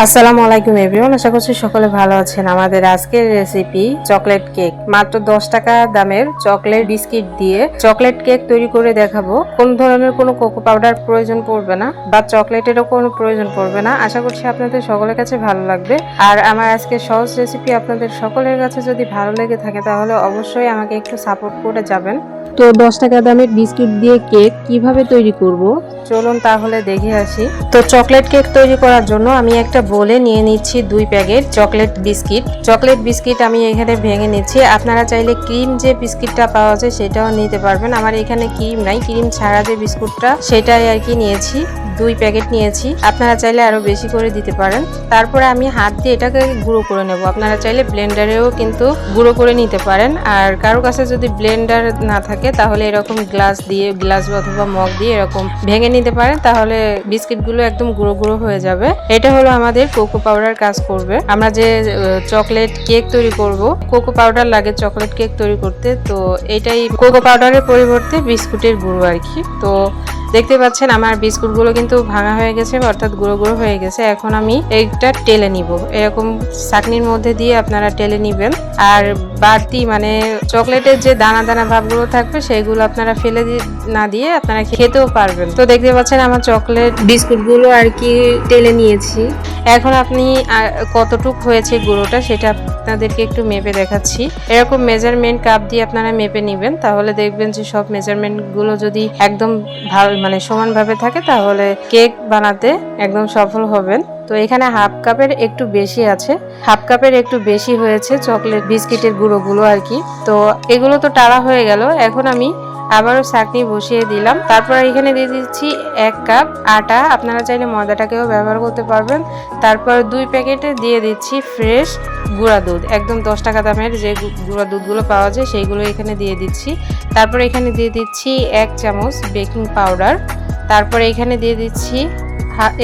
আসসালামু আলাইকুম এভরিওয়ান, আশা করছি সকলে ভালো আছেন। আমাদের আজকের রেসিপি চকলেট কেক মাত্র দশ টাকা দামের চকলেট বিস্কিট দিয়ে চকলেট কেক তৈরি করে দেখাবো। কোন ধরনের কোনো কোকো পাউডার প্রয়োজন পড়বে না বা চকলেটেরও কোনো প্রয়োজন পড়বে না। আশা করছি আপনাদের সকলের কাছে ভালো লাগবে। আর আমার আজকে সহজ রেসিপি আপনাদের সকলের কাছে যদি ভালো লেগে থাকে, তাহলে অবশ্যই আমাকে একটু সাপোর্ট করে যাবেন। তো দশ টাকা দামের বিস্কিট দিয়ে কেক কীভাবে তৈরি করব? চলুন তাহলে দেখে আসি। তো চকলেট কেক তৈরি করার জন্য আমি একটা বলে নিয়ে নিচ্ছি দুই packet chocolate biscuit. Chocolate biscuit আমি এখানে ভেঙে নিচ্ছি। আপনারা চাইলে ক্রিম যে বিস্কিটটা পাওয়া যায় সেটাও নিতে পারবেন। আমার এখানে ক্রিম নাই। ক্রিম ছাড়া যে বিস্কুটটা, সেটাই আর কি নিয়েছি। দুই প্যাকেট নিয়েছি। আপনারা চাইলে আরও বেশি করে দিতে পারেন। তারপরে আমি হাত দিয়ে এটাকে গুঁড়ো করে নেব। আপনারা চাইলে ব্লেন্ডারেও কিন্তু গুঁড়ো করে নিতে পারেন। আর কারও কাছে যদি ব্লেন্ডার না থাকে, তাহলে এরকম গ্লাস দিয়ে, গ্লাস অথবা মগ দিয়ে এরকম ভেঙে নিতে পারেন। তাহলে বিস্কিটগুলো একদম গুঁড়ো গুঁড়ো হয়ে যাবে। এটা হলো আমাদের কোকো পাউডার কাজ করবে। আমরা যে চকলেট কেক তৈরি করব, কোকো পাউডার লাগে চকলেট কেক তৈরি করতে। তো এটাই কোকো পাউডারের পরিবর্তে বিস্কুটের গুঁড়ো আর কি। তো দেখতে পাচ্ছেন আমার বিস্কুটগুলো কিন্তু ভাঙা হয়ে গেছে, অর্থাৎ গুঁড়ো গুঁড়ো হয়ে গেছে। এখন আমি এইটা টেলে নিব। এরকম চাকনির মধ্যে দিয়ে আপনারা টেলে নিবেন। আর বাড়তি মানে চকলেটের যে দানা দানা ভাবগুলো থাকবে সেইগুলো আপনারা ফেলে না দিয়ে আপনারা খেতেও পারবেন। তো দেখতে পাচ্ছেন আমার চকলেট বিস্কুটগুলো আর কি টেলে নিয়েছি। এখন আপনি কতটুক হয়েছে গুঁড়োটা সেটা আপনাদেরকে একটু মেপে দেখাচ্ছি। এরকম মেজারমেন্ট কাপ দিয়ে আপনারা মেপে নেবেন, তাহলে দেখবেন যে সব মেজারমেন্টগুলো যদি একদম ভালো মানে সমানভাবে থাকে, তাহলে কেক বানাতে একদম সফল হবেন। তো এখানে হাফ কাপের একটু বেশি আছে। হাফ কাপের একটু বেশি হয়েছে চকলেট, বিস্কিটের গুঁড়োগুলো আর কি। তো এগুলো তো টাড়া হয়ে গেল। এখন আমি আবারও চাটনি বসিয়ে দিলাম। তারপর এখানে দিয়ে দিচ্ছি এক কাপ আটা। আপনারা চাইলে ময়দাটাকেও ব্যবহার করতে পারবেন। তারপর দুই প্যাকেটে দিয়ে দিচ্ছি ফ্রেশ গুঁড়া দুধ। একদম দশ টাকা দামের যে গুঁড়া দুধগুলো পাওয়া যায়, সেইগুলো এখানে দিয়ে দিচ্ছি। তারপর এখানে দিয়ে দিচ্ছি এক চামচ বেকিং পাউডার। তারপর এখানে দিয়ে দিচ্ছি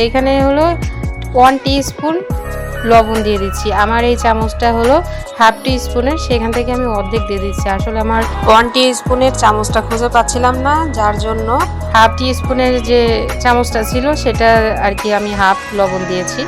এখানে হলো ওয়ান স্পুন লবণ দিয়ে দিচ্ছি। আমার এই চামচটা হলো হাফ টি স্পুনের সেখান থেকে আমি অর্ধেক দিয়ে দিচ্ছি। আসলে আমার ওয়ান টি স্পুনের চামচটা খুঁজে পাচ্ছিলাম না যার জন্য হাফ টি স্পুনের যে চামচটা ছিল সেটা আর কি আমি হাফ লবণ দিয়েছি।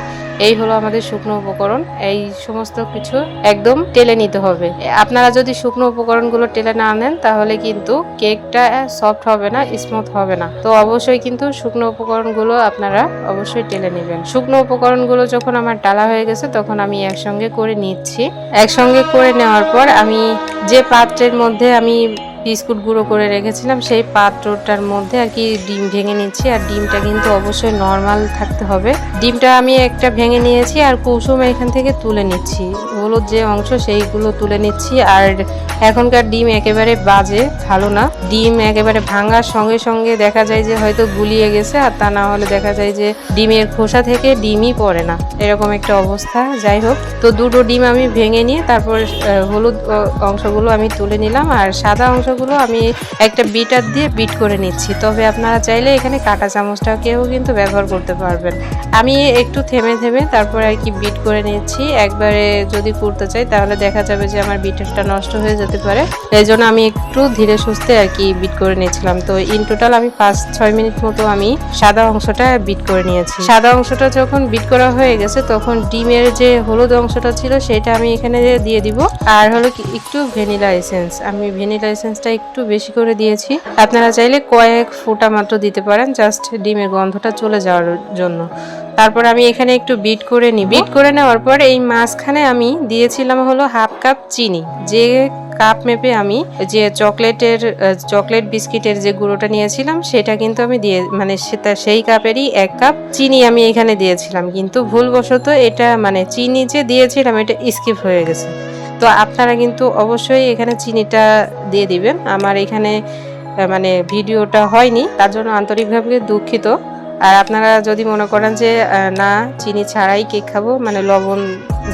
এই হলো আমাদের শুকনো উপকরণ। এই সমস্ত কিছু একদম টেলে নিতে হবে। আপনারা যদি শুকনো উপকরণগুলো টেলে না নেন, তাহলে কিন্তু কেকটা সফট হবে না স্মুথ হবে না। তো অবশ্যই কিন্তু শুকনো উপকরণগুলো আপনারা অবশ্যই টেলে নেবেন। শুকনো উপকরণগুলো যখন আমার ডালা হয়ে গেছে, তখন আমি একসঙ্গে করে নিচ্ছি। একসঙ্গে করে নেওয়ার পর আমি যে পাত্রের মধ্যে আমি বিস্কুট গুঁড়ো করে রেখেছিলাম, সেই পাত্রটার মধ্যে আর কি ডিম ভেঙে নিচ্ছি। আর ডিমটা কিন্তু অবশ্যই নর্মাল থাকতে হবে। ডিমটা আমি একটা ভেঙে নিয়েছি আর কুসুম এখান থেকে তুলে নিচ্ছি। হলুদ যে অংশ সেইগুলো তুলে নিচ্ছি। আর এখনকার ডিম একেবারে বাজে, ভালো না। ডিম একেবারে ভাঙার সঙ্গে সঙ্গে দেখা যায় যে হয়তো গুলিয়ে গেছে, আর তা না হলে দেখা যায় যে ডিমের খোসা থেকে ডিমই পড়ে না। এরকম একটা অবস্থা, যাই হোক। তো দুটো ডিম আমি ভেঙে নিয়ে তারপর হলুদ অংশগুলো আমি তুলে নিলাম। আর সাদা অংশগুলো আমি একটা বিটার দিয়ে বিট করে নিচ্ছি। তবে আপনারা চাইলে এখানে কাটা কাঁটা চামচটাকেও কিন্তু ব্যবহার করতে পারবেন। আমি একটু থেমে থেমে তারপর আর কি বিট করে নিচ্ছি। একবারে যদি করতে চাই, তাহলে দেখা যাবে যে আমার বিটারটা নষ্ট হয়ে যেতে পারে। এই জন্য আমি একটু ধীরে সুস্থে আর কি বিট করে নিয়েছিলাম। তো ইন টোটাল আমি পাঁচ, ছয় মিনিট মতো আমি সাদা অংশটা বিট করে নিয়েছি। সাদা অংশটা যখন বিট করা হয়ে গেছে, তখন ডিমের যে হলুদ অংশটা ছিল, সেটা আমি এখানে দিয়ে দিব। আর হলো একটু ভ্যানিলা এসেন্স। আমি ভ্যানিলা এসেন্সটা একটু বেশি করে দিয়েছি। আপনারা চাইলে কয়েক ফোঁটা মাত্র দিতে পারেন, জাস্ট ডিমের গন্ধটা চলে যাওয়ার জন্য। তারপর আমি এখানে একটু বিট করে নিই বিট করে নেওয়ার পর এই মাঝখানে আমি দিয়েছিলাম হলো হাফ কাপ চিনি। যে কাপ মেপে আমি যে চকলেটের, চকলেট বিস্কিটের যে গুঁড়োটা নিয়েছিলাম, সেটা কিন্তু আমি দিয়ে মানে সেটা সেই কাপেরই এক কাপ চিনি আমি এখানে দিয়েছিলাম। কিন্তু ভুলবশত এটা মানে চিনি যে দিয়েছিলাম, এটা স্কিপ হয়ে গেছে। তো আপনারা কিন্তু অবশ্যই এখানে চিনিটা দিয়ে দিবেন। আমার এখানে মানে ভিডিওটা হয়নি, তার জন্য আন্তরিকভাবে দুঃখিত। আর আপনারা যদি মনে করেন যে না, চিনি ছাড়াই কেক খাব মানে লবণ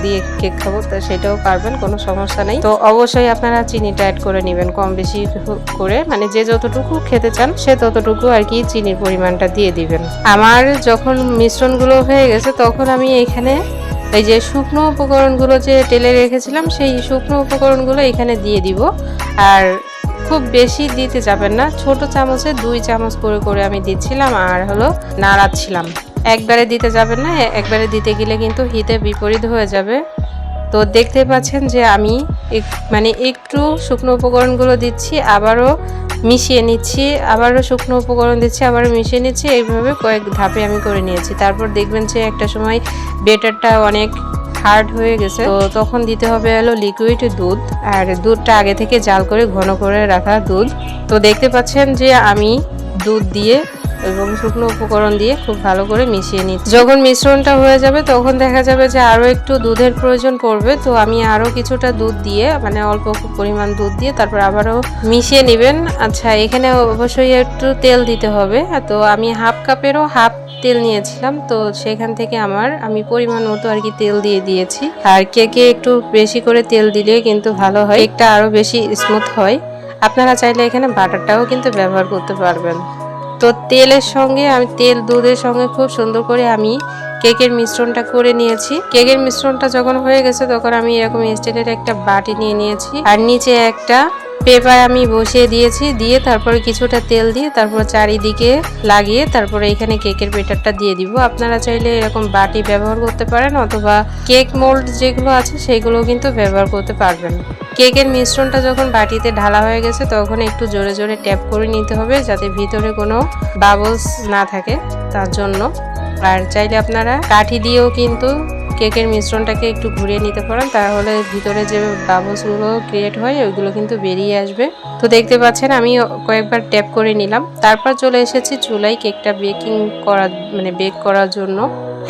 দিয়ে কেক খাব, তা সেটাও পারবেন, কোনো সমস্যা নেই। তো অবশ্যই আপনারা চিনিটা অ্যাড করে নেবেন, কম বেশি করে মানে যে যতটুকু খেতে চান, সে ততটুকু আর কি চিনির পরিমাণটা দিয়ে দিবেন। আমার যখন মিশ্রণগুলো হয়ে গেছে, তখন আমি এখানে এই যে শুকনো উপকরণগুলো যে টেলে রেখেছিলাম, সেই শুকনো উপকরণগুলো এখানে দিয়ে দিব। আর খুব বেশি দিতে যাবেন না। ছোট চামচে দুই চামচ করে করে আমি দিচ্ছিলাম আর হলো নাড়াচ্ছিলাম। একবারে দিতে যাবেন না, একবারে দিতে গেলে কিন্তু হিতে বিপরীত হয়ে যাবে। তো দেখতে পাচ্ছেন যে আমি মানে একটু শুকনো উপকরণগুলো দিচ্ছি, আবারও মিশিয়ে নিচ্ছি, আবারও শুকনো উপকরণ দিচ্ছি, আবারও মিশিয়ে নিচ্ছি। এইভাবে কয়েক ধাপে আমি করে নিয়েছি। তারপর দেখবেন যে একটা সময় বেটারটা অনেক হার্ড হয়ে গেছে। তো তখন দিতে হবে হলো লিকুইড দুধ, আর দুধটা আগে থেকে জাল করে ঘন করে রাখা দুধ। তো দেখতে পাচ্ছেন যে আমি দুধ দিয়ে এবং শুকনো উপকরণ দিয়ে খুব ভালো করে মিশিয়ে নিচ্ছি। যখন মিশ্রণটা হয়ে যাবে, তখন দেখা যাবে যে আরও একটু দুধের প্রয়োজন পড়বে। তো আমি আরও কিছুটা দুধ দিয়ে মানে অল্প পরিমাণ দুধ দিয়ে তারপর আবারও মিশিয়ে নেবেন। আচ্ছা এখানে অবশ্যই একটু তেল দিতে হবে। তো আমি হাফ কাপেরও হাফ তেল নিয়েছিলাম। তো সেখান থেকে আমার, আমি পরিমাণ মতো আর কি তেল দিয়ে দিয়েছি। আর কেকে একটু বেশি করে তেল দিলে কিন্তু ভালো হয়। কেকটা আরও বেশি স্মুথ হয়। আপনারা চাইলে এখানে বাটারটাও কিন্তু ব্যবহার করতে পারবেন। তো তেলের সঙ্গে, আমি তেল দুধের সঙ্গে খুব সুন্দর করে আমি কেকের মিশ্রণটা করে নিয়েছি। কেকের মিশ্রণটা যখন হয়ে গেছে, তখন আমি এরকম স্টিলের একটা বাটি নিয়ে নিয়েছি। আর নিচে একটা পেপার আমি বসিয়ে দিয়েছি, দিয়ে তারপরে কিছুটা তেল দিয়ে তারপর চারিদিকে লাগিয়ে তারপরে এখানে কেকের বেটারটা দিয়ে দিব। আপনারা চাইলে এরকম বাটি ব্যবহার করতে পারেন অথবা কেক মোল্ড যেগুলো আছে সেগুলো কিন্তু ব্যবহার করতে পারবেন। কেকের মিশ্রণটা যখন বাটিতে ঢালা হয়ে গেছে তখন একটু জোরে জোরে ট্যাপ করে নিতে হবে যাতে ভিতরে কোনো বাবলস না থাকে। তার জন্য। আর চাইলে আপনারা কাঠি দিয়েও কিন্তু কেকের মিশ্রণটাকে একটু ঘুরিয়ে নিতে পারেন, তাহলে ভিতরে যে বাবলসগুলো ক্রিয়েট হয়, ওইগুলো কিন্তু বেরিয়ে আসবে। তো দেখতে পাচ্ছেন, আমি কয়েকবার ট্যাপ করে নিলাম। তারপর চলে এসেছি চুলাই কেকটা বেকিং করা মানে বেক করার জন্য।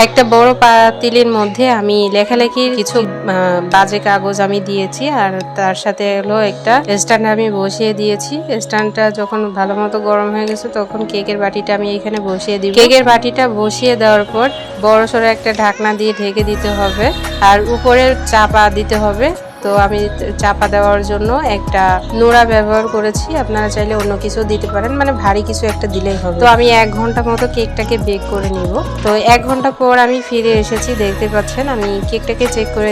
একটা বড় পাতিলের মধ্যে আমি লেখালেখির কিছু বাজে কাগজ আমি দিয়েছি আর তার সাথে হলো একটা স্ট্যান্ড আমি বসিয়ে দিয়েছি। স্ট্যান্ডটা যখন ভালো মতো গরম হয়ে গেছে তখন কেকের বাটিটা আমি এখানে বসিয়ে দিই কেকের বাটিটা বসিয়ে দেওয়ার পর বড় সড়ো একটা ঢাকনা দিয়ে ঢেকে দিতে হবে আর উপরে চাপা দিতে হবে। তো আমি চাপা দেওয়ার জন্য একটা নোড়া ব্যবহার করেছি। আপনারা চাইলে অন্য কিছু দিতে পারেন মানে ভারী কিছু একটা দিলেই হবে। তো আমি এক ঘণ্টা মতো কেকটাকে বেক করে নিব। তো এক ঘণ্টা পর আমি ফিরে এসেছি, দেখতে পাচ্ছেন, আমি কেকটাকে চেক করে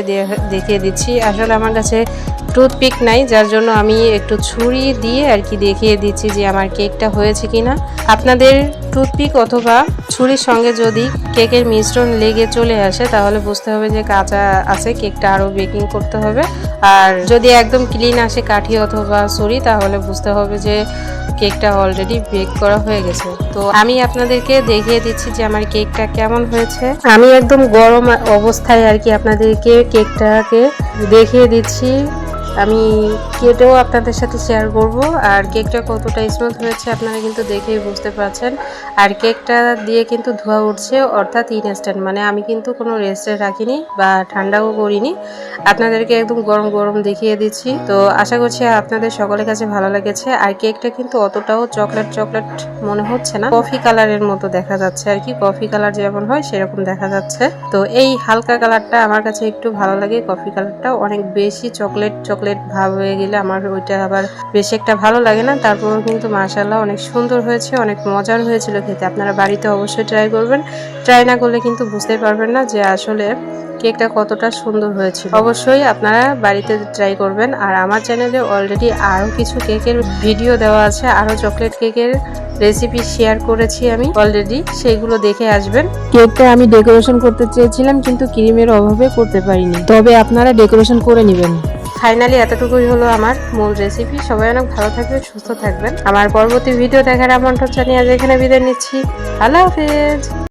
দেখিয়ে দিচ্ছি। আসলে আমার কাছে টুথপিক নাই, যার জন্য আমি একটু ছুরি দিয়ে আর কি দেখিয়ে দিচ্ছি যে আমার কেকটা হয়েছে কিনা। আপনাদের টুথপিক অথবা ছুরির সঙ্গে যদি কেকের মিশ্রণ লেগে চলে আসে, তাহলে বুঝতে হবে যে কাঁচা আছে, কেকটা আরও বেকিং করতে হবে। আর যদি একদম ক্লিন আসে কাঠি অথবা সরি তাহলে বুঝতে হবে যে কেকটা অলরেডি বেক করা হয়ে গেছে। তো আমি আপনাদেরকে দেখিয়ে দিচ্ছি যে আমার কেকটা কেমন হয়েছে। আমি একদম গরম অবস্থায় আর কি আপনাদেরকে কেকটাকে দেখিয়ে দিচ্ছি। আমি কেটেও আপনাদের সাথে শেয়ার করব। আর কেকটা কতটা স্মুথ হয়েছে আপনারা কিন্তু দেখেই বুঝতে পারছেন। আর কেকটা দিয়ে কিন্তু ধোয়া উঠছে, অর্থাৎ ইনস্ট্যান্ট মানে আমি কিন্তু কোনো রেস্টে রাখিনি বা ঠান্ডাও করিনি। আপনাদেরকে একদম গরম গরম দেখিয়ে দিচ্ছি। তো আশা করছি আপনাদের সকলের কাছে ভালো লেগেছে। আর কেকটা কিন্তু অতটাও চকলেট চকলেট মনে হচ্ছে না। কফি কালারের মতো দেখা যাচ্ছে আর কি। কফি কালার যেমন হয় সেরকম দেখা যাচ্ছে। তো এই হালকা কালারটা আমার কাছে একটু ভালো লাগে। কফি কালারটা অনেক বেশি চকলেট চকলেট ভাব হয়ে গেলে আমার ওইটা আবার বেশি একটা ভালো লাগে না। তারপরেও কিন্তু মাশাল্লাহ অনেক সুন্দর হয়েছে, অনেক মজার হয়েছিল খেতে। আপনারা বাড়িতে অবশ্যই ট্রাই করবেন। ট্রাই না করলে কিন্তু বুঝতে পারবেন না যে আসলে কেকটা কতটা সুন্দর হয়েছে অবশ্যই আপনারা বাড়িতে ট্রাই করবেন। আর আমার চ্যানেলে অলরেডি আরও কিছু কেকের ভিডিও দেওয়া আছে। আরও চকলেট কেকের রেসিপি শেয়ার করেছি আমি অলরেডি সেইগুলো দেখে আসবেন। কেকটা আমি ডেকোরেশন করতে চেয়েছিলাম, কিন্তু ক্রিমের অভাবে করতে পারিনি। তবে আপনারা ডেকোরেশন করে নেবেন। ফাইনালি এতটুকুই হলো আমার মূল রেসিপি সবাই অনেক ভালো থাকবেন, সুস্থ থাকবেন। আমার পরবর্তী ভিডিও দেখার আমন্ত্রণ জানিয়ে আজ এখানে বিদায় নিচ্ছি। আল্লাহ হাফেজ।